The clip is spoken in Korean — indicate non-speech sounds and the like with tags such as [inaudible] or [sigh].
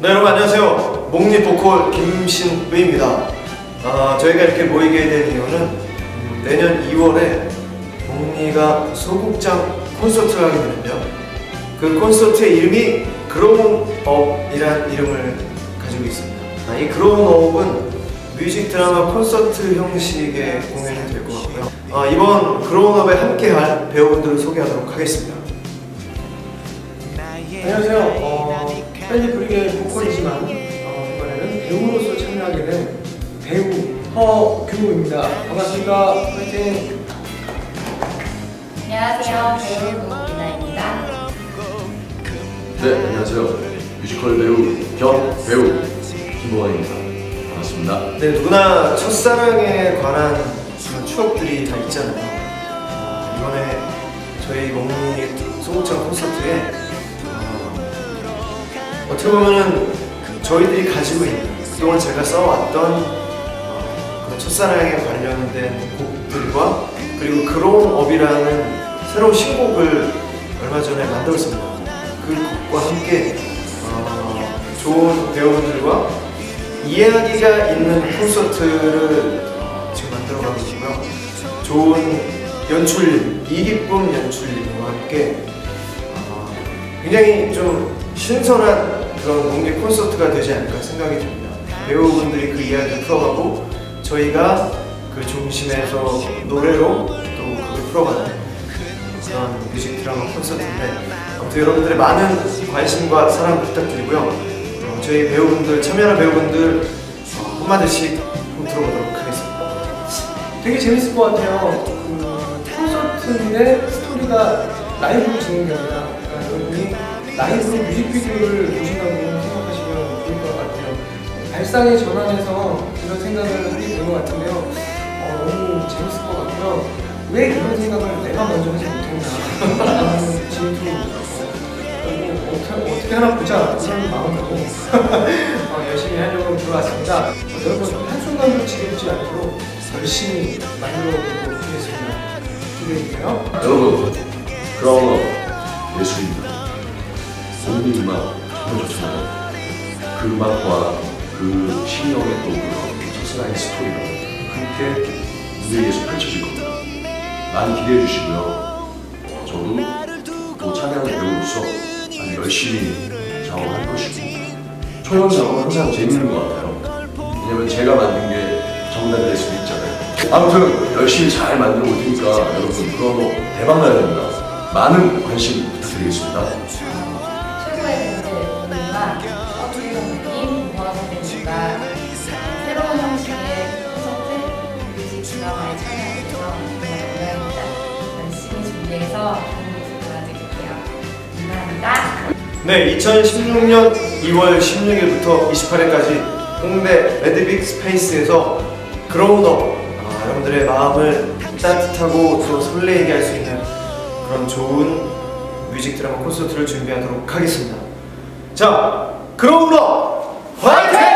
네 여러분 안녕하세요. 목니 보컬 김신의입니다. 아, 저희가 이렇게 모이게 된 이유는 음, 내년 2월에 목니가 소극장 콘서트를 하게 되는데요. 그 콘서트의 이름이 그로운업이란 이름을 가지고 있습니다. 아, 이 그로운업은 뮤직 드라마 콘서트 형식의 공연이 될 것 같고요. 아, 이번 그로운업에 함께할 배우분들을 소개하도록 하겠습니다. 안녕하세요. 어, 밴드 브리게 보컬이지만 어, 이번에는 배우로서 참여하게 된 배우 허규입니다. 반갑습니다. 화이팅! 안녕하세요. 배우 노미나입니다. 네, 안녕하세요. 뮤지컬 배우 겸 배우 김보원입니다. 반갑습니다. 네, 누구나 첫사랑에 관한 그런 추억들이 다 있잖아요. 어, 이번에 저희 목니 소극장 콘서트에 어, 떻게 보면은 저희들이 가지고 있는 그동안 제가 써왔던 어, 첫사랑에 관련된 곡들과 그리고 그로운업이라는 새로운 신곡을 얼마 전에 만들었습니다. 그 곡과 함께 어, 좋은 배우분들과 이야기가 있는 콘서트를 어, 지금 만들어가고 있고요. 좋은 연출님, 이기쁨 연출님과 함께 어, 굉장히 좀 신선한 그런 공개 콘서트가 되지 않을까 생각이 듭니다. 배우분들이 그 이야기를 풀어가고 저희가 그 중심에서 노래로 또 그걸 풀어가는 그런 뮤직 드라마 콘서트인데 아무튼 여러분들의 많은 관심과 사랑 부탁드리고요. 어, 저희 배우분들 참여하는 배우분들 어, 한마디씩 한번 들어보도록 하겠습니다. 되게 재밌을 것 같아요. 그 콘서트인데 스토리가 라이브로 진행됩니다. 그러니까 여러분이 라이브로 뮤직비디오를 보신다고 생각하시면 좋을 것 같아요. 발상의 전환에서 이런 생각을 하게 된 것 같은데요. 어, 너무 재밌을 것 같고요. 왜 이런 생각을 내가 먼저 하지 못했나 [laughs] 질투 어, 어떻게, 어떻게 하나 보자 이런 마음으로 [laughs] 어, 열심히 하려고 들어왔습니다. 어, 여러분 한순간도 지겹지 않도록 열심히 만들어 보도록 하겠습니다. 기대해주세요. 여러분, 그라운업 예술입니다. 공기 음악 좋잖아요. 그 음악과 그 신령의 또 그런 첫사랑의 스토리가 함께 무대에서 펼쳐질 겁니다. 많이 기대해 주시고요. 어, 저도 또 참여하는 배우로서 아주 열심히 작업할 것이고 초연 작업은 항상 재밌는 것 같아요. 왜냐면 제가 만든 게 정답이 될 수도 있잖아요. 아무튼 열심히 잘 만들어 올 테니까 여러분 그럼 대박 나야 됩니다. 많은 관심 부탁드리겠습니다. 분들 오늘과 허주리 선배님, 보아 선배님과 새로운 형식의 콘서트 뮤직 드라마에 참여하게 돼서 정말. 열심히 준비해서 좋은 모습 보여드릴게요. 감사합니다. 네, 2016년 2월 16일부터 28일까지 홍대 레드빅 스페이스에서 그로운업 아, 여러분들의 마음을 따뜻하고 또 설레게 할 수 있는 그런 좋은 뮤직 드라마 콘서트를 준비하도록 하겠습니다. 자, 그로운업 화이팅!